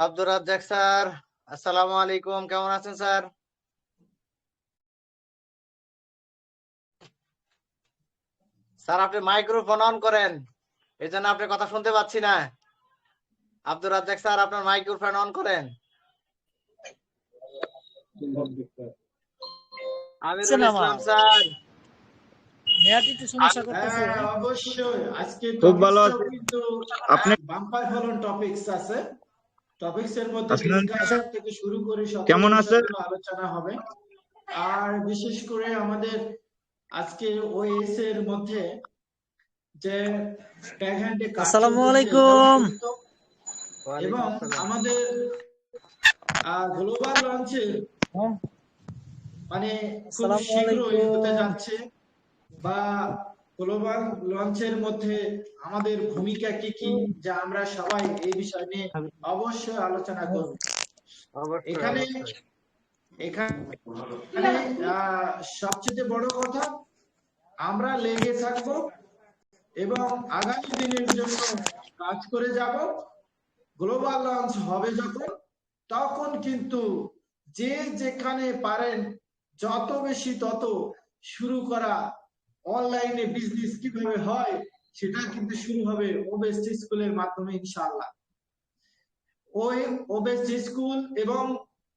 Abdur Razzak sir আসসালামু আলাইকুম কেমন আছেন স্যার? স্যার আপনি মাইক্রোফোন অন করেন এই জন্য আপনার কথা শুনতে পাচ্ছি না। আব্দুর রাজ্জাক স্যার আপনার মাইক্রোফোন অন করেন। আমিরুল ইসলাম স্যার। করতেছে। হ্যাঁ, অবশ্যই। খুব ভালো আপনি বাম্পার ফলন টপিকস আছে। টপিকস এর মধ্যে? থেকে শুরু করে কেমন আছেন? আলোচনা হবে আর বিশেষ করে আমাদের আজকে ওএস এর মধ্যে যে ব্যাক হ্যান্ডে আসসালামু আলাইকুম। এবং আমাদের গ্লোবাল লঞ্চে হ্যাঁ, মানে খুব শীঘ্রই হতে যাচ্ছে বা গ্লোবাল লঞ্চের মধ্যে আমাদের ভূমিকা কি কি যা আমরা সবাই এই বিষয় নিয়ে অবশ্যই আলোচনা করব। এখানে এখানে সবচেয়ে বড় কথা আমরা লেগে থাকব এবং আগামী দিনের জন্য কাজ করে যাব। গ্লোবাল লঞ্চ হবে যখন তখন কিন্তু যে যেখানে পারেন যত বেশি তত শুরু করা অনলাইনে বিজনেস কীভাবে হয়, সেটা কিন্তু শুরু হবে ওবেস্ট স্কুলের মাধ্যমে, ইনশাআল্লাহ। ওই ওবেস্ট স্কুল এবং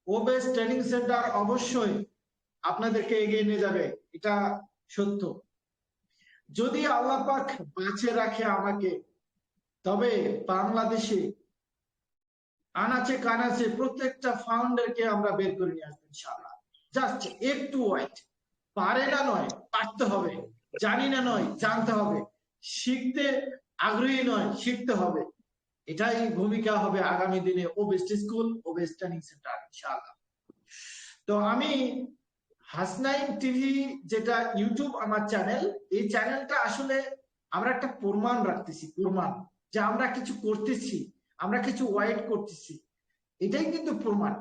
ওবেস্ট ট্রেনিং সেন্টার অবশ্যই আপনাদেরকে এগিয়ে নিয়ে যাবে, এটা সত্য। যদি আল্লাহ পাক বাঁচে রাখে আমাকে, তবে বাংলাদেশে আনাচে কানাচে প্রত্যেকটা ফাউন্ডারকে আমরা বের করে নিয়ে আসব, ইনশাআল্লাহ। জাস্ট একটু ওয়াইট পারে না নয়, পারতে হবে। জানি না নয়, জানতে হবে। শিখতে আগ্রহী নয়, শিখতে হবে। এটাই ভূমিকা হবে আগামী দিনে ওবেস্ট স্কুল, ওবেস্ট ট্রেনিং সেন্টার, ইনশাআল্লাহ। তো আমি হাসনাইন টিভি যেটা ইউটিউব আমার চ্যানেল, এই চ্যানেলটা আসলে আমরা একটা প্রমাণ রাখতেছি, প্রমাণ যে আমরা কিছু করতেছি, আমরা কিছু ওয়াইট করতেছি। এটাই কিন্তু প্রমাণ।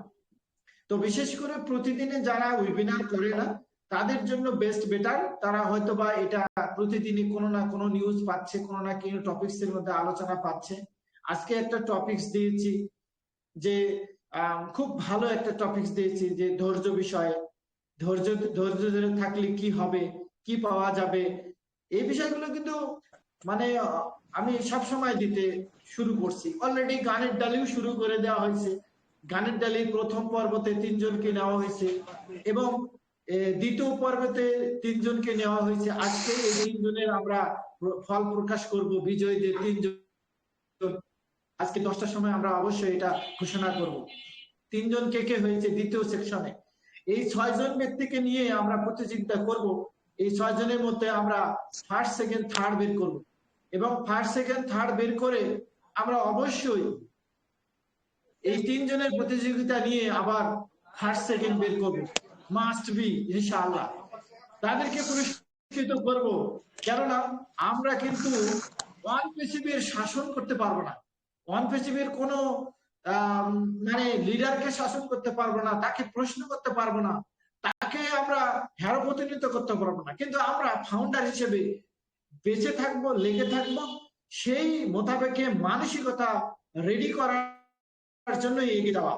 তো বিশেষ করে প্রতিদিনে যারা ওয়েবিনার করে না তাদের জন্য বেস্ট বেটার তারা হয়তো বা এটা প্রতিদিনই কোনো না কোনো নিউজ পাচ্ছে, কোনো না কোনো টপিকস এর মধ্যে আলোচনা পাচ্ছে। আজকে একটা টপিকস দিয়েছি যে খুব ভালো একটা টপিকস দিয়েছি যে ধৈর্য বিষয়ে, ধৈর্য ধৈর্য ধরে থাকলে কি হবে, কি পাওয়া যাবে? এই বিষয়গুলো কিন্তু মানে আমি সব সময় দিতে শুরু করছি। অলরেডি গানের ডালিও শুরু করে দেওয়া হয়েছে। গানের ডালির প্রথম পর্বতে তিনজনকে নেওয়া হয়েছে। এবং দ্বিতীয় পর্বতে তিনজনকে নেওয়া হয়েছে। আজকে এই তিনজনের আমরা ফল প্রকাশ করব। বিজয়ীদের তিনজন, আজকে দশটার সময় আমরা অবশ্যই এটা ঘোষণা করব। তিনজন কে কে হয়েছে দ্বিতীয় সেকশনে? এই ছয়জন ব্যক্তিকে নিয়ে আমরা প্রতিযোগিতা করব। এই ছয়জনের মধ্যে আমরা ফার্স্ট সেকেন্ড থার্ড বের করব। এবং ফার্স্ট সেকেন্ড থার্ড বের করে আমরা অবশ্যই এই তিনজনের প্রতিযোগিতা নিয়ে আবার ফার্স্ট সেকেন্ড বের করব। মাস্ট বি ইনশাআল্লাহ তাদেরকে পুরস্কৃত করব। কেননা, আমরা কিন্তু ওয়ান পৃথিবীর শাসন করতে পারব না। ওয়ান পৃথিবীর কোনো মানে লিডারকে শাসন করতে পারব না, তাকে প্রশ্ন করতে পারব না, তাকে আমরা হেরো প্রতিনিধিত্ব করতে পারব না। কিন্তু আমরা ফাউন্ডার হিসেবে বেঁচে থাকব, লেগে থাকব, সেই মোতাবেকে মানসিকতা রেডি করার জন্য এগিয়ে যাওয়া।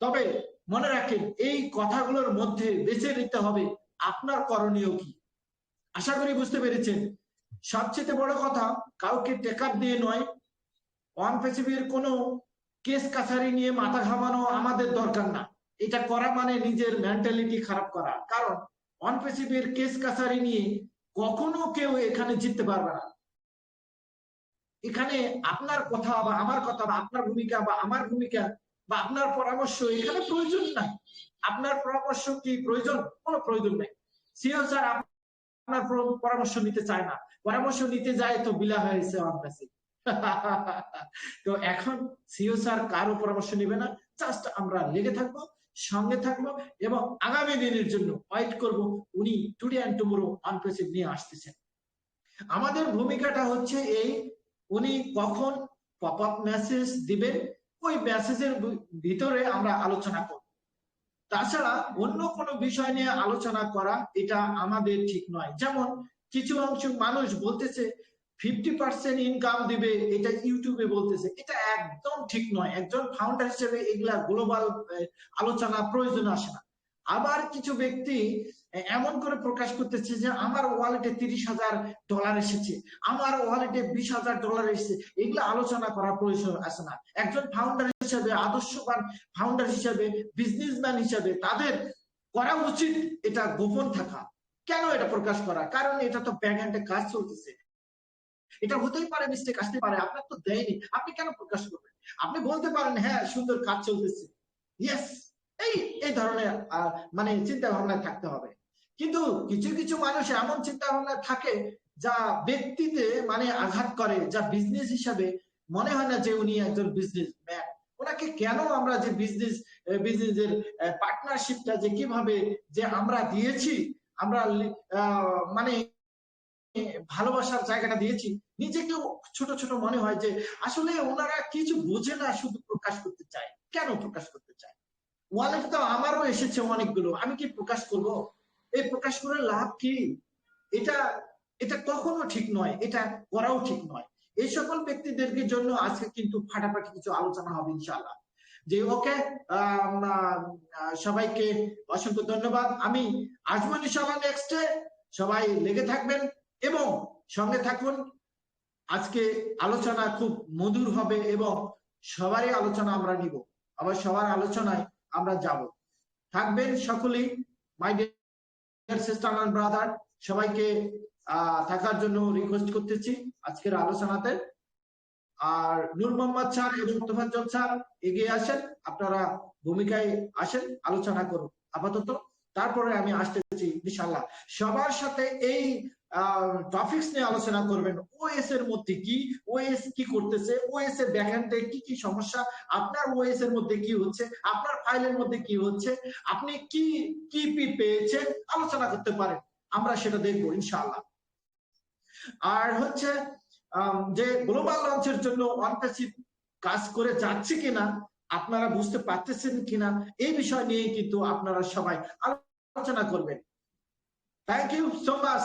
তবে মনে রাখেন, এই কথাগুলোর মধ্যে বেছে নিতে হবে আপনার করণীয় কি। আশা করি বুঝতে পেরেছেন। সবচেয়ে বড় কথা, কাউকে টেকার দিয়ে নয়, ওয়ান পৃথিবীর কোনো কেস কাছারি নিয়ে মাথা ঘামানো আমাদের দরকার না। এটা করা মানে নিজের মেন্টালিটি খারাপ করা। কারণ, ওয়ান পৃথিবীর কেস কাছারি নিয়ে কখনো কেউ এখানে জিততে পারবে না। এখানে আপনার কথা বা আমার কথা বা আপনার ভূমিকা বা আমার ভূমিকা বা আপনার পরামর্শ এখানে প্রয়োজন নাই। আপনার পরামর্শ কি প্রয়োজন? কোনো প্রয়োজন নেই। সিও স্যার আপনার পরামর্শ নিতে চায় না। পরামর্শ নিতে যায় তো বিলা হয়েছে আমার কাছে। তো এখন সিও স্যার কারও পরামর্শ নেবে না। জাস্ট আমরা লেগে থাকব, সঙ্গে থাকব এবং আগামী দিনের জন্য ওয়েট করব। উনি টুডে অ্যান্ড টুমোরো আনপ্রেসিভ নিয়ে আসতেছেন। আমাদের ভূমিকাটা হচ্ছে এই, উনি কখন পপ আপ মেসেজ দিবেন ওই মেসেজের ভিতরে আমরা আলোচনা করব। তাছাড়া অন্য কোনো বিষয় নিয়ে আলোচনা করা এটা আমাদের ঠিক নয়। যেমন কিছু অংশ মানুষ বলতেছে ফিফটি পার্সেন্ট ইনকাম দিবে, এটা ইউটিউবে বলতেছে। এটা একদম ঠিক নয়। একজন ফাউন্ডার হিসেবে এগুলা গ্লোবাল আলোচনা প্রয়োজন আসে না। আবার কিছু ব্যক্তি এমন করে প্রকাশ করতেছে যে আমার ওয়ালেটে তিরিশ হাজার ডলার এসেছে, আমার ওয়ালেটে বিশ হাজার ডলার এসেছে। এগুলো আলোচনা করার প্রয়োজন আসে না। একজন ফাউন্ডার হিসেবে, আদর্শবান ফাউন্ডার হিসেবে বিজনেসম্যান হিসেবে তাদের করা উচিত এটা গোপন থাকা। কেন এটা প্রকাশ করা? কারণ এটা তো ব্যাক হ্যান্ডে কাজ চলতেছে। এটা হতেই পারে মিস্টেক আসতে পারে, আপনার তো দেয়নি। আপনি কেন প্রকাশ করবেন? আপনি বলতে পারেন হ্যাঁ সুন্দর কাজ চলতেছে। ইয়েস এই এই ধরনের মানে চিন্তা ভাবনা থাকতে হবে। কিন্তু কিছু কিছু মানুষ এমন চিন্তা ভাবনা থাকে যা ব্যক্তিতে মানে আঘাত করে, যা বিজনেস হিসাবে মনে হয় না যে উনি একজন বিজনেস ম্যান ওনাকে কেন আমরা যে বিজনেস বিজনেসের পার্টনারশিপটা যে কীভাবে যে আমরা দিয়েছি, আমরা মানে ভালোবাসার জায়গাটা দিয়েছি নিজেকেও ছোট ছোট মনে হয় যে আসলে ওনারা কিছু বোঝে না শুধু প্রকাশ করতে চায়। কেন প্রকাশ করতে চায়? ওয়ালেট তো আমারও এসেছে অনেকগুলো। আমি কি প্রকাশ করব? এই প্রকাশ করে লাভ কি? এটা এটা কখনো ঠিক নয়, এটা করাও ঠিক নয়। এই সকল ব্যক্তিদেরকে জন্য আজকে কিন্তু ফাটাফাটি কিছু আলোচনা হবে, ইনশাআল্লাহ। যে, ওকে সবাইকে অসংখ্য ধন্যবাদ। আমি আসব ইনশাআল্লাহ নেক্সটে সবাই লেগে থাকবেন এবং সঙ্গে থাকুন। আজকে আলোচনা খুব মধুর হবে এবং সবারই আলোচনা আমরা নিব। আবার সবার আলোচনায় আমরা যাব। থাকবেন সকলেই। মাই সিস্টার ব্রাদার সবাইকে থাকার জন্য রিকোয়েস্ট করতেছি আজকের আলোচনাতে। আর নূর মোহাম্মদ স্যার এবং তোফাজ্জল স্যার এগিয়ে আসেন, আপনারা ভূমিকায় আসেন, আলোচনা করুন। আপাতত, তারপরে আমি আসতেছি ইনশাল্লাহ সবার সাথে এই টপিকস নিয়ে আলোচনা করবেন। ওএস এর মধ্যে কি? ওএস কি করতেছে? ওএস এর ব্যাকএন্ডে কি কি সমস্যা? আপনার ওএস এর মধ্যে কি হচ্ছে? আপনার ফাইলের মধ্যে কি হচ্ছে? আপনি কি কি পি পেয়েছেন? আলোচনা করতে পারেন। আমরা সেটা দেখব, ইনশাআল্লাহ। আর হচ্ছে যে গ্লোবাল লঞ্চের জন্য কাজ করে যাচ্ছে কিনা, আপনারা বুঝতে পারতেছেন কিনা এই বিষয় নিয়ে কিন্তু আপনারা সবাই আলোচনা করবেন। Thank you so much